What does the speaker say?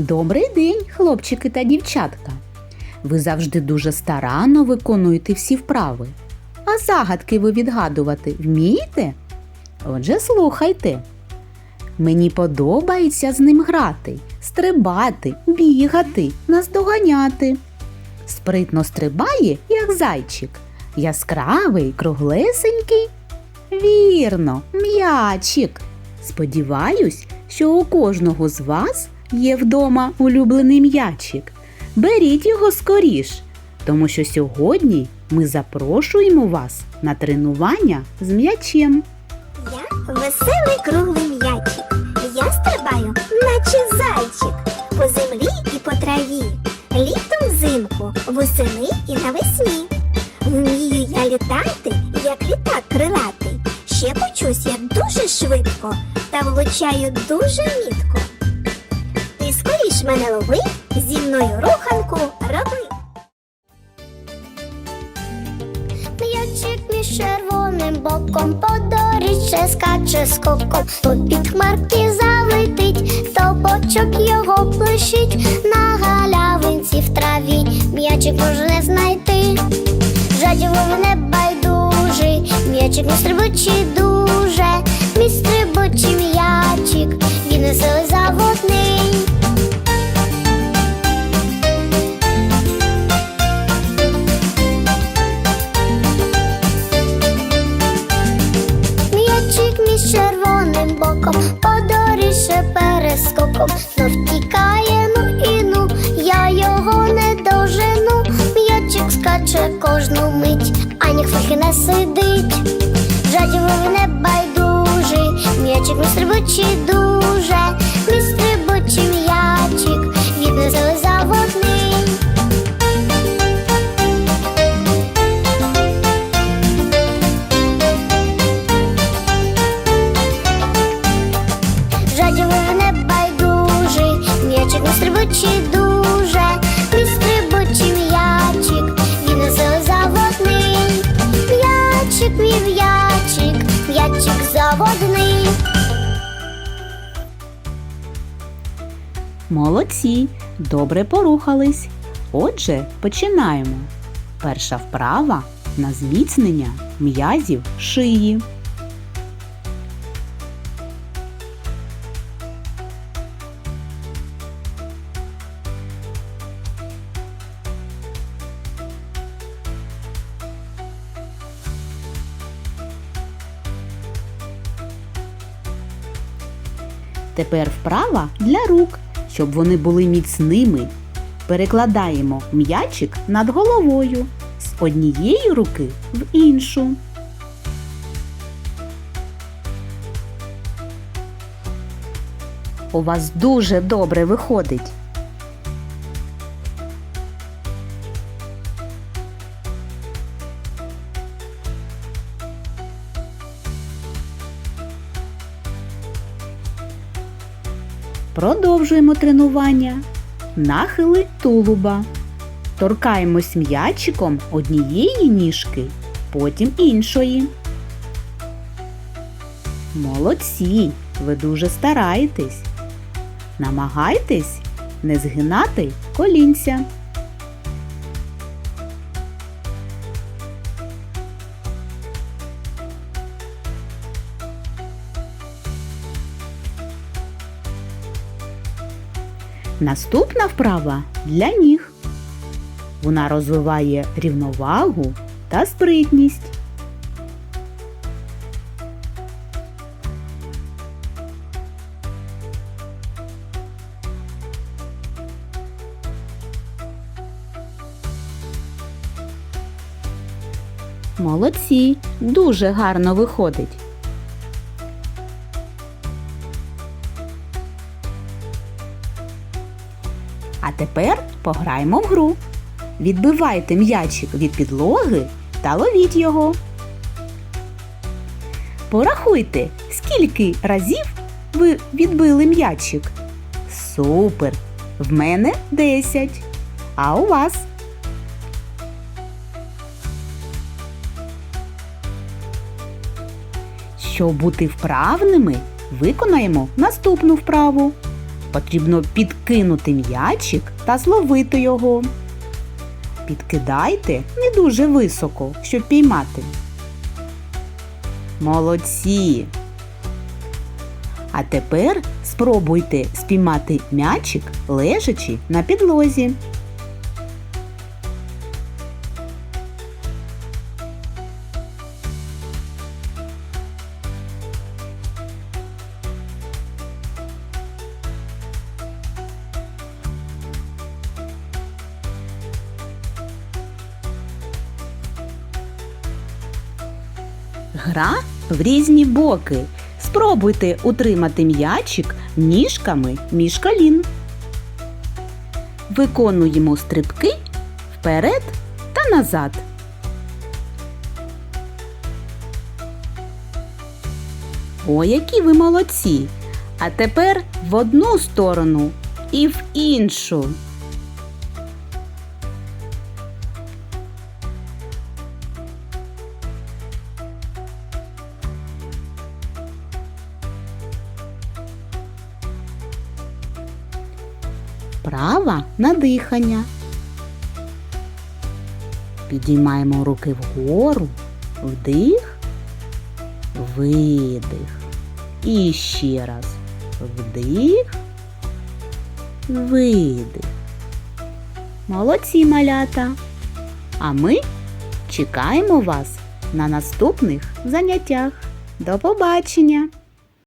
Добрий день, хлопчики та дівчатка. Ви завжди дуже старанно виконуєте всі вправи. А загадки ви відгадувати вмієте? Отже, слухайте. Мені подобається з ним грати, стрибати, бігати, наздоганяти. Спритно стрибає, як зайчик, яскравий, круглесенький. Вірно, м'ячик. Сподіваюсь, що у кожного з вас є вдома улюблений м'ячик. Беріть його скоріш, тому що сьогодні ми запрошуємо вас на тренування з м'ячем. Я веселий круглий м'ячик. Я стрибаю, наче зайчик, по землі і по траві, літом взимку, восени і навесні. Вмію я літати, як літак крилатий. Ще почусь я дуже швидко та влучаю дуже мітко. Ти мене лови, зі мною руханку роби. М'ячик між червоним боком по скаче скоком, то під хмарки залетить, тобочок його плещить на галявинці в траві. М'ячик може знайти, жадібо не байдужий, м'ячик не стрибучий дуже, мій стрибучий м'ячик, він веселий заводний. Перескоком, знов тікає, ну і ну, я його не дожену. М'ячик скаче кожну мить, ані хвильки не сидить. Жадібо не байдужий, м'ячик не стрибучий дуже, м'ячик дуже, мій м'ячик, він заводний. М'ячик, мій м'ячик, м'ячик заводний. Молодці, добре порухались. Отже, починаємо. Перша вправа на зміцнення м'язів шиї. Тепер вправа для рук, щоб вони були міцними. Перекладаємо м'ячик над головою з однієї руки в іншу. У вас дуже добре виходить. Продовжуємо тренування. Нахили тулуба. Торкаємось м'ячиком однієї ніжки, потім іншої. Молодці! Ви дуже стараєтесь. Намагайтесь не згинати колінця. Наступна вправа для ніг. Вона розвиває рівновагу та спритність. Молодці, дуже гарно виходить. Тепер пограємо в гру. Відбивайте м'ячик від підлоги та ловіть його. Порахуйте, скільки разів ви відбили м'ячик. Супер! В мене 10. А у вас? Щоб бути вправними, виконаємо наступну вправу. Потрібно підкинути м'ячик та зловити його. Підкидайте не дуже високо, щоб піймати. Молодці! А тепер спробуйте спіймати м'ячик, лежачи на підлозі. Гра в різні боки. Спробуйте утримати м'ячик ніжками між колін. Виконуємо стрибки вперед та назад. О, які ви молодці! А тепер в одну сторону і в іншу. Права на дихання. Підіймаємо руки вгору, вдих, видих. І ще раз вдих, видих. Молодці малята. А ми чекаємо вас на наступних заняттях. До побачення!